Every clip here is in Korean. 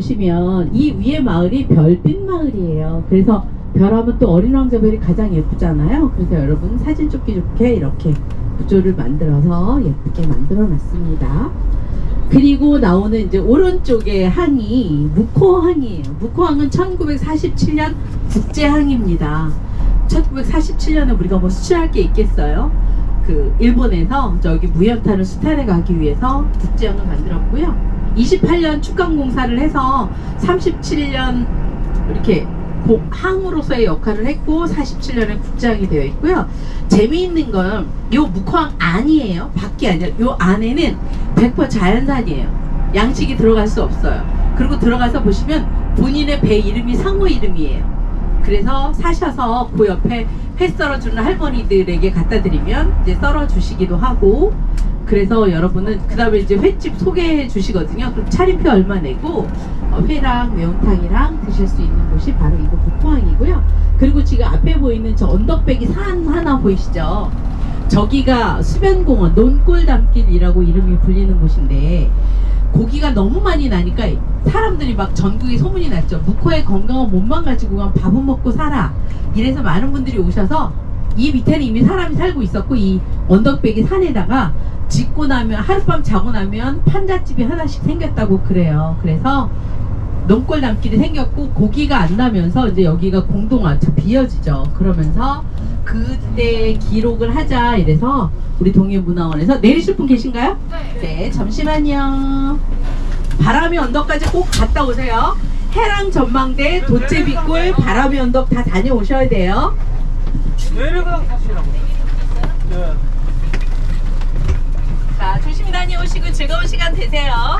보시면 이 위에 마을이 별빛 마을이에요. 그래서 별하면 또 어린 왕자별이 가장 예쁘잖아요. 그래서 여러분 사진 찍기 좋게 이렇게 구조를 만들어서 예쁘게 만들어 놨습니다. 그리고 나오는 이제 오른쪽에 항이 묵호항이에요. 묵호항은 1947년 국제항입니다. 1947년에 우리가 뭐 수출할 게 있겠어요? 그 일본에서 저기 무연탄을 수탈해 가기 위해서 국제항을 만들었고요. 28년 축강 공사를 해서 37년 이렇게 고- 항으로서의 역할을 했고 47년에 국장이 되어 있고요. 재미있는 건 요 묵황 안이에요. 밖이 아니라 요 안에는 100% 자연산이에요. 양식이 들어갈 수 없어요. 그리고 들어가서 보시면 본인의 배 이름이 상호 이름이에요. 그래서 사셔서 그 옆에 회 썰어주는 할머니들에게 갖다 드리면 이제 썰어 주시기도 하고 그래서 여러분은 그 다음에 이제 횟집 소개해 주시거든요. 그럼 차림표 얼마 내고 어, 회랑 매운탕이랑 드실 수 있는 곳이 바로 이거 북포항이고요. 그리고 지금 앞에 보이는 저 언덕배기 산 하나 보이시죠? 저기가 수변공원 논골담길이라고 이름이 불리는 곳인데 고기가 너무 많이 나니까 사람들이 막 전국에 소문이 났죠. 묵호의 건강한 몸만 가지고 그냥 밥은 먹고 살아. 이래서 많은 분들이 오셔서 이 밑에는 이미 사람이 살고 있었고 이 언덕배기 산에다가 짓고 나면 하룻밤 자고 나면 판잣집이 하나씩 생겼다고 그래요. 그래서 논골 담길이 생겼고 고기가 안 나면서 이제 여기가 공동화 비어지죠. 그러면서 그때 기록을 하자 이래서 우리 동해문화원에서 내리실 분 계신가요? 네. 잠시만요. 바람의 언덕까지 꼭 갔다 오세요. 해랑 전망대, 도제비골, 바람의 언덕 다 다녀오셔야 돼요. 내려가 타시라고. 네. 자, 조심히 다녀오시고 즐거운 시간 되세요.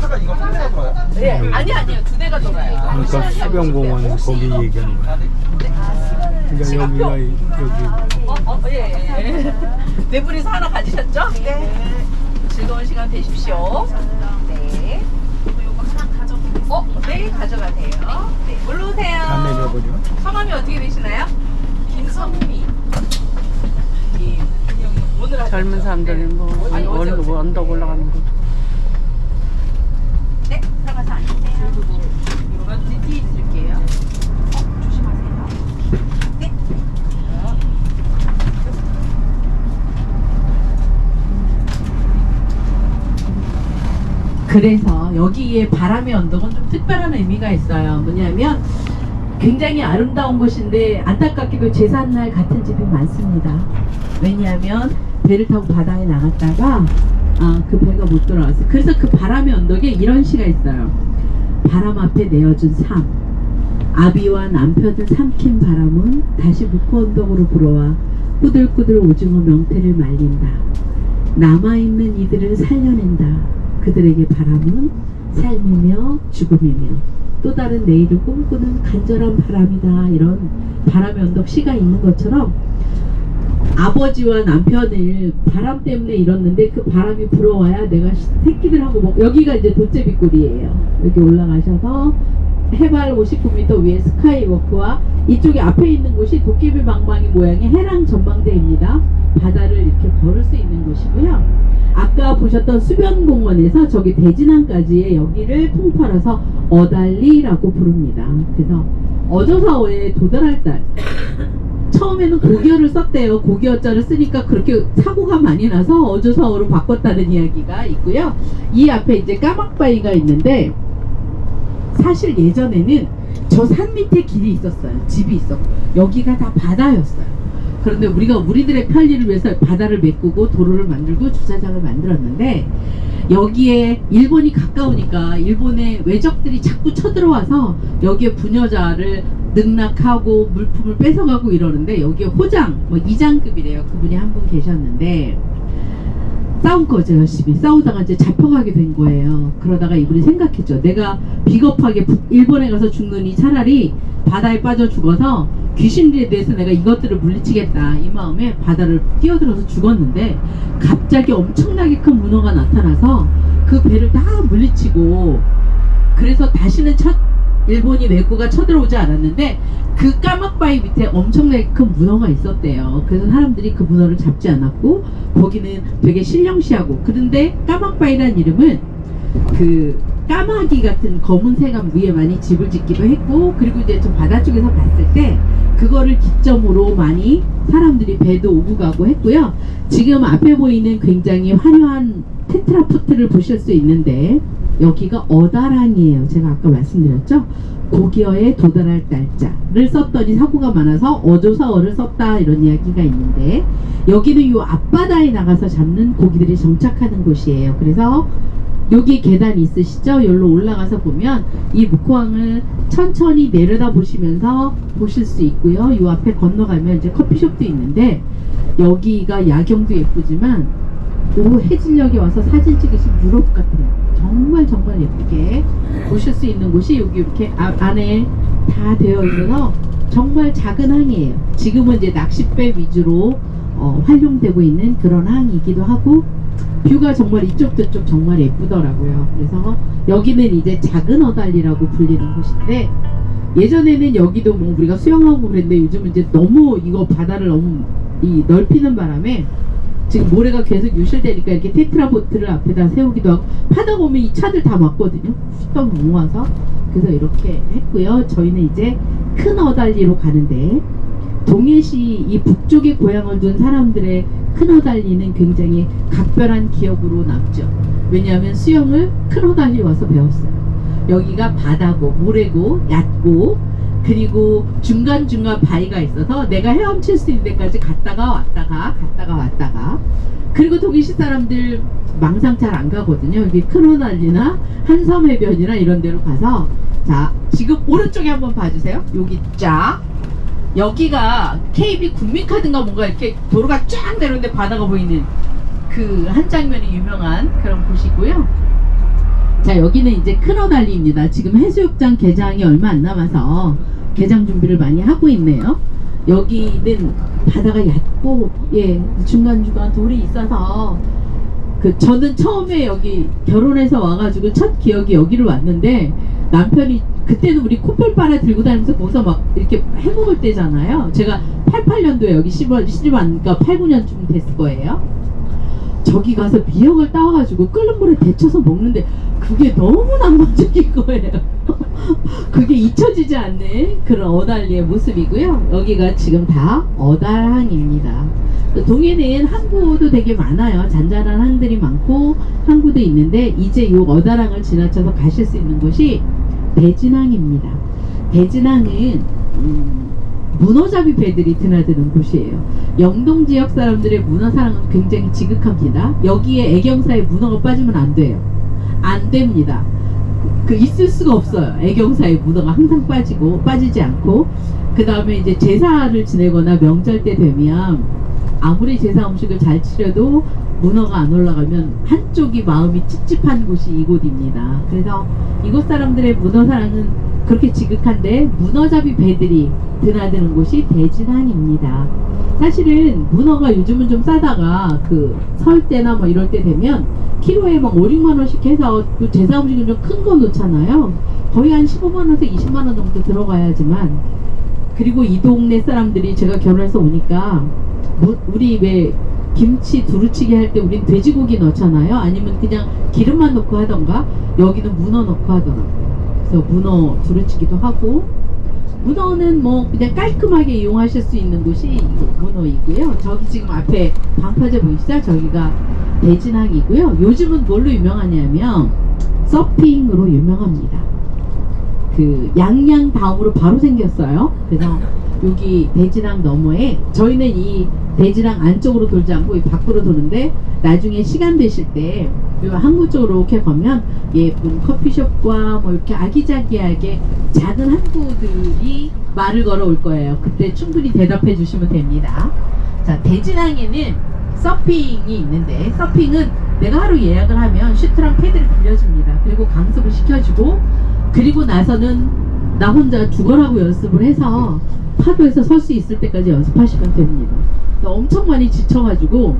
차가 이거 한 대가 들어요? 네, 아니 아니요, 두 대가 돌아요. 그러니까 수변공원 거기 얘기하는 거야. 그러니까 여기가 이- 여기 어, 어, 예, 예. 네 분이서 하나 가지셨죠? 네. 즐거운 시간 되십시오. 네. 어, 네, 가져가세요. 네, 다 올라오세요. 내려버려. 성함이 어떻게 되시나요? 김성미. 젊은 사람들이 뭐 아니, 어느. 뭐 언덕 올라가는 거. 네, 들어가서 앉으세요. 이거 뒤 드릴게요. 어, 조심하세요. 네. 그래서 여기에 바람의 언덕은 좀 특별한 의미가 있어요. 뭐냐면 굉장히 아름다운 곳인데 안타깝게도 제삿날 같은 집이 많습니다. 왜냐하면 배를 타고 바다에 나갔다가 아, 그 배가 못 돌아왔어요. 그래서 그 바람의 언덕에 이런 시가 있어요. 바람 앞에 내어준 삶. 아비와 남편을 삼킨 바람은 다시 묵호 언덕으로 불어와 꾸들꾸들 오징어 명태를 말린다. 남아있는 이들을 살려낸다. 그들에게 바람은 삶이며 죽음이며 또 다른 내일을 꿈꾸는 간절한 바람이다. 이런 바람의 언덕 시가 있는 것처럼 아버지와 남편을 바람 때문에 잃었는데 그 바람이 불어와야 내가 새끼들하고 먹 여기가 이제 도제비골이에요. 여기 올라가셔서 해발 59m 위에 스카이워크와 이쪽에 앞에 있는 곳이 도깨비 방망이 모양의 해랑 전망대입니다. 바다를 이렇게 걸을 수 있는 곳이고요. 아까 보셨던 수변공원에서 저기 대진항까지의 여기를 통틀어서 어달리라고 부릅니다. 그래서 어조사오에 도달할 딸 처음에는 고기어를 썼대요. 고기어자를 쓰니까 그렇게 사고가 많이 나서 어조사어로 바꿨다는 이야기가 있고요. 이 앞에 이제 까막바위가 있는데 사실 예전에는 저 산 밑에 길이 있었어요. 집이 있었고 여기가 다 바다였어요. 그런데 우리가 우리들의 편리를 위해서 바다를 메꾸고 도로를 만들고 주차장을 만들었는데 여기에 일본이 가까우니까 일본의 외적들이 자꾸 쳐들어와서 여기에 부녀자를 능락하고 물품을 뺏어가고 이러는데 여기에 호장 뭐 이장급이래요. 그분이 한 분 계셨는데 싸운 거죠. 열심히 싸우다가 이제 잡혀가게 된 거예요. 그러다가 이분이 생각했죠. 내가 비겁하게 북- 일본에 가서 죽느니 차라리 바다에 빠져 죽어서 귀신들에 대해서 내가 이것들을 물리치겠다. 이 마음에 바다를 뛰어들어서 죽었는데 갑자기 엄청나게 큰 문어가 나타나서 그 배를 다 물리치고 그래서 다시는 첫 일본이 외구가 쳐들어오지 않았는데 그 까막바위 밑에 엄청나게 큰 문어가 있었대요. 그래서 사람들이 그 문어를 잡지 않았고 거기는 되게 신령시하고 그런데 까막바위란 이름은 그 까마귀 같은 검은 새가 위에 많이 집을 짓기도 했고 그리고 이제 저 바다 쪽에서 봤을 때 그거를 기점으로 많이 사람들이 배도 오고 가고 했고요. 지금 앞에 보이는 굉장히 화려한 테트라포트를 보실 수 있는데 여기가 어다랑이에요. 제가 아까 말씀드렸죠. 고기어에 도달할 달자를 썼더니 사고가 많아서 어조사어를 썼다 이런 이야기가 있는데 여기는 이 앞바다에 나가서 잡는 고기들이 정착하는 곳이에요. 그래서 여기 계단 있으시죠? 여기로 올라가서 보면 이 묵호항을 천천히 내려다 보시면서 보실 수 있고요. 이 앞에 건너가면 이제 커피숍도 있는데 여기가 야경도 예쁘지만 오 해질녘에 와서 사진 찍으신 유럽 같아요. 정말 정말 예쁘게 보실 수 있는 곳이 여기 이렇게 아- 안에 다 되어 있어서 정말 작은 항이에요. 지금은 이제 낚싯배 위주로 어, 활용되고 있는 그런 항이기도 하고 뷰가 정말 이쪽 저쪽 정말 예쁘더라고요. 그래서 여기는 이제 작은 어달리라고 불리는 곳인데 예전에는 여기도 뭐 우리가 수영하고 그랬는데 요즘은 이제 너무 이거 바다를 너무 이 넓히는 바람에 지금 모래가 계속 유실되니까 이렇게 테트라보트를 앞에다 세우기도 하고 하다 보면 이 차들 다 막거든요. 후떡 모아서 그래서 이렇게 했고요. 저희는 이제 큰 어달리로 가는데 동해시 이 북쪽에 고향을 둔 사람들의 큰 어달리는 굉장히 각별한 기억으로 남죠. 왜냐하면 수영을 큰 어달리 와서 배웠어요. 여기가 바다고 모래고 얕고 그리고 중간중간 바위가 있어서 내가 헤엄칠 수 있는 데까지 갔다가 왔다가 갔다가 왔다가 그리고 동해시 사람들 망상 잘 안 가거든요. 여기 큰 호날리나 한섬해변이나 이런 데로 가서 자 지금 오른쪽에 한번 봐주세요. 여기 쫙 여기가 KB 국민카드인가 뭔가 이렇게 도로가 쫙 내려오는데 바다가 보이는 그 한 장면이 유명한 그런 곳이고요. 자 여기는 이제 큰어달리입니다. 지금 해수욕장 개장이 얼마 안 남아서 개장 준비를 많이 하고 있네요. 여기는 바다가 얕고 예 중간중간 돌이 있어서 그 저는 처음에 여기 결혼해서 와가지고 첫 기억이 여기를 왔는데 남편이 그때는 우리 코펠 빨아 들고 다니면서 거기서 막 이렇게 해먹을 때잖아요. 제가 88년도에 여기 시집 왔으니까 8, 9년쯤 됐을 거예요. 저기 가서 미역을 따와가지고 끓는 물에 데쳐서 먹는데 그게 너무 낭만적인 거예요. 그게 잊혀지지 않는 그런 어달리의 모습이고요. 여기가 지금 다 어달항입니다. 그 동해는 항구도 되게 많아요. 잔잔한 항들이 많고 항구도 있는데 이제 이 어달항을 지나쳐서 가실 수 있는 곳이 대진항입니다. 대진항은 음, 문어잡이 배들이 드나드는 곳이에요. 영동 지역 사람들의 문어 사랑은 굉장히 지극합니다. 여기에 애경사에 문어가 빠지면 안 돼요. 안 됩니다. 그 있을 수가 없어요. 애경사에 문어가 항상 빠지고 빠지지 않고 그 다음에 이제 제사를 지내거나 명절 때 되면 아무리 제사 음식을 잘 치려도 문어가 안 올라가면 한쪽이 마음이 찝찝한 곳이 이곳입니다. 그래서 이곳 사람들의 문어 사랑은 그렇게 지극한데 문어잡이 배들이 드나드는 곳이 대진항입니다. 사실은 문어가 요즘은 좀 싸다가 그 설 때나 뭐 이럴 때 되면 키로에 막 5, 6만 원씩 해서 또 제사 음식은 좀 큰 거 놓잖아요. 거의 한 15만 원에서 20만 원 정도 들어가야지만 그리고 이 동네 사람들이 제가 결혼해서 오니까 뭐- 우리 왜 김치 두루치기 할 때 우린 돼지고기 넣잖아요. 아니면 그냥 기름만 넣고 하던가 여기는 문어 넣고 하더라고요. 그래서 문어 두루치기도 하고 문어는 뭐 그냥 깔끔하게 이용하실 수 있는 곳이 이 문어이고요. 저기 지금 앞에 방파제 보이시죠? 저기가 대진항이고요. 요즘은 뭘로 유명하냐면 서핑으로 유명합니다. 그 양양 다음으로 바로 생겼어요. 그래서 여기 대진항 너머에 저희는 이 대진항 안쪽으로 돌지 않고 이 밖으로 도는데 나중에 시간 되실 때요 항구 쪽으로 이렇게 가면 예쁜 커피숍과 뭐 이렇게 아기자기하게 작은 항구들이 말을 걸어 올 거예요. 그때 충분히 대답해 주시면 됩니다. 자, 대진항에는 서핑이 있는데 서핑은 내가 하루 예약을 하면 슈트랑 패드를 빌려줍니다. 그리고 강습을 시켜주고 그리고 나서는 나 혼자 죽어라고 연습을 해서 파도에서 설 수 있을 때까지 연습하시면 됩니다. 나 엄청 많이 지쳐가지고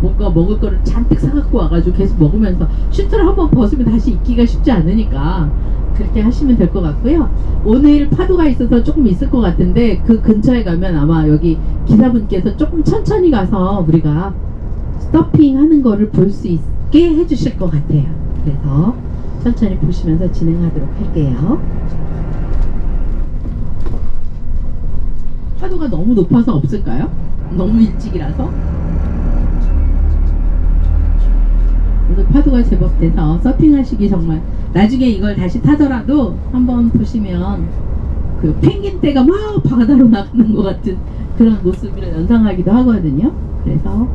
뭔가 먹을 거를 잔뜩 사갖고 와가지고 계속 먹으면서 슈트를 한번 벗으면 다시 입기가 쉽지 않으니까 그렇게 하시면 될 것 같고요. 오늘 파도가 있어서 조금 있을 것 같은데 그 근처에 가면 아마 여기 기사분께서 조금 천천히 가서 우리가 서핑 하는 거를 볼 수 있게 해주실 것 같아요. 그래서 천천히 보시면서 진행하도록 할게요. 파도가 너무 높아서 없을까요? 너무 일찍이라서? 그래서 파도가 제법 돼서 서핑하시기 정말 나중에 이걸 다시 타더라도 한번 보시면 그 펭귄 떼가 막 바다로 나가는 것 같은 그런 모습을 연상하기도 하거든요. 그래서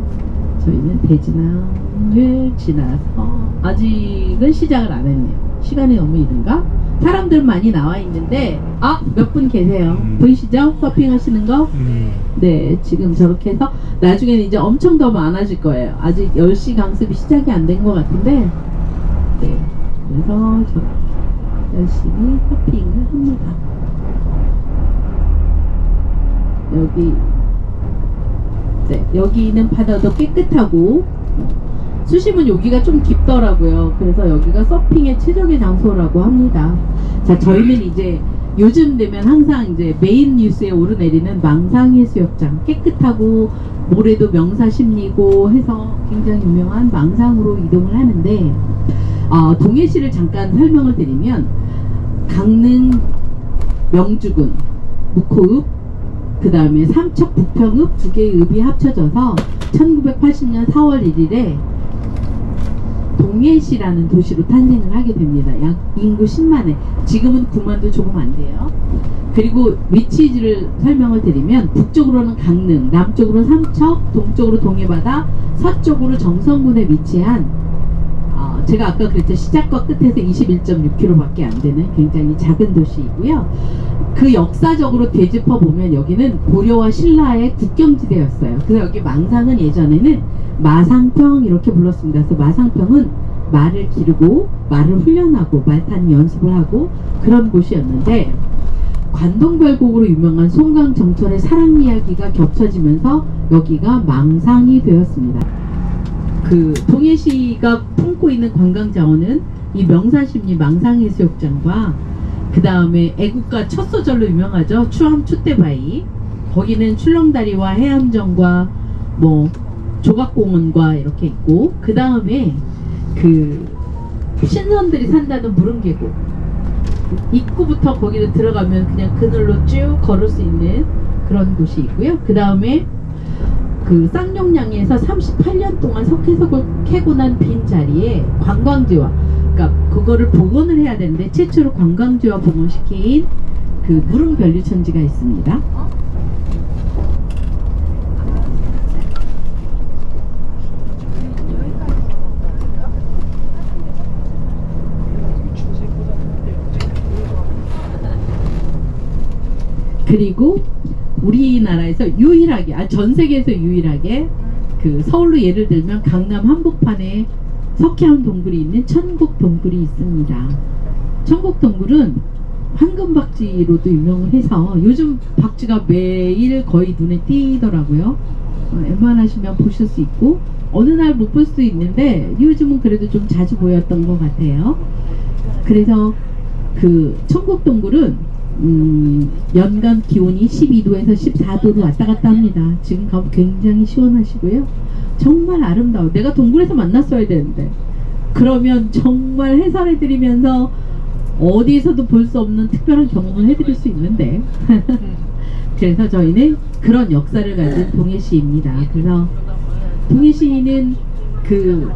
저희는 대진항을 지나서 아직은 시작을 안 했네요. 시간이 너무 이른가? 사람들 많이 나와 있는데 아 몇 분 계세요. 음. 보이시죠? 서핑 하시는 거? 음. 네, 지금 저렇게 해서 나중에는 이제 엄청 더 많아질 거예요. 아직 10시 강습이 시작이 안 된 것 같은데, 네, 그래서 저 열심히 서핑을 합니다. 여기, 네, 여기는 바다도 깨끗하고, 수심은 여기가 좀 깊더라고요. 그래서 여기가 서핑의 최적의 장소라고 합니다. 자, 저희는 이제 요즘 되면 항상 이제 메인 뉴스에 오르내리는 망상해수욕장 깨끗하고 모래도 명사십리고 해서 굉장히 유명한 망상으로 이동을 하는데 어, 동해시를 잠깐 설명을 드리면 강릉 명주군 묵호읍 그 다음에 삼척 부평읍 두 개의 읍이 합쳐져서 1980년 4월 1일에 동해시라는 도시로 탄생을 하게 됩니다. 약 인구 10만에 지금은 9만도 조금 안 돼요. 그리고 위치를 설명을 드리면 북쪽으로는 강릉, 남쪽으로는 삼척, 동쪽으로 동해바다, 서쪽으로 정선군에 위치한 어, 제가 아까 그랬죠 시작과 끝에서 21.6km밖에 안 되는 굉장히 작은 도시이고요. 그 역사적으로 되짚어 보면 여기는 고려와 신라의 국경지대였어요. 그래서 여기 망상은 예전에는 마상평 이렇게 불렀습니다. 그래서 마상평은 말을 기르고 말을 훈련하고 말 타는 연습을 하고 그런 곳이었는데 관동별곡으로 유명한 송강 정철의 사랑 이야기가 겹쳐지면서 여기가 망상이 되었습니다. 그 동해시가 품고 있는 관광 자원은 이 명사심리 망상해수욕장과 그 다음에 애국가 첫 소절로 유명하죠 추암 추대바위 거기는 출렁다리와 해암정과 뭐 조각공원과 이렇게 있고 그 다음에 그 신선들이 산다는 무릉계곡 입구부터 거기를 들어가면 그냥 그늘로 쭉 걸을 수 있는 그런 곳이 있고요. 그 다음에 그 쌍용량에서 38년 동안 석회석을 캐고 난 빈 자리에 관광지와 그러니까 그거를 복원을 해야 되는데 최초로 관광지와 복원시킨 그 무릉 변류천지가 있습니다. 그리고 우리나라에서 유일하게, 아, 전 세계에서 유일하게 그 서울로 예를 들면 강남 한복판에 석회암 동굴이 있는 천국 동굴이 있습니다. 천국 동굴은 황금 박쥐로도 유명을 해서 요즘 박쥐가 매일 거의 눈에 띄더라고요. 어, 웬만하시면 보실 수 있고 어느 날 못 볼 수도 있는데 요즘은 그래도 좀 자주 보였던 것 같아요. 그래서 그 천국 동굴은 음, 연간 기온이 12도에서 14도로 왔다 갔다 합니다. 지금 가면 굉장히 시원하시고요. 정말 아름다워. 내가 동굴에서 만났어야 되는데. 그러면 정말 해설해드리면서 어디에서도 볼 수 없는 특별한 경험을 해드릴 수 있는데. 그래서 저희는 그런 역사를 가진 동해시입니다. 그래서 동해시는 그,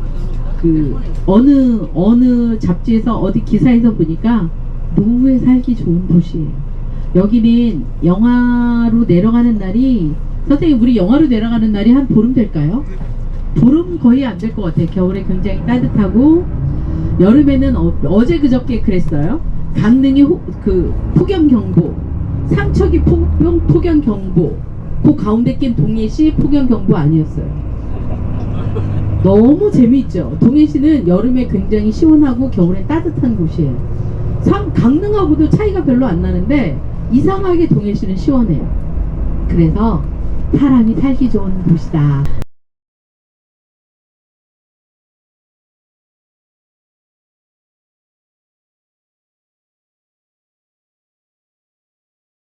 그, 어느, 어느 잡지에서 어디 기사에서 보니까 노후에 살기 좋은 도시예요. 여기는 영하로 내려가는 날이, 선생님, 우리 영하로 내려가는 날이 한 보름 될까요? 보름 거의 안 될 것 같아요. 겨울에 굉장히 따뜻하고, 여름에는 어, 제 그저께 그랬어요. 강릉이 호, 그 폭염 경보, 삼척이 폭염, 폭염 경보, 그 가운데 낀 동해시 폭염 경보 아니었어요. 너무 재미있죠. 동해시는 여름에 굉장히 시원하고 겨울에 따뜻한 곳이에요. 상, 강릉하고도 차이가 별로 안 나는데 이상하게 동해시는 시원해요. 그래서 사람이 살기 좋은 곳이다.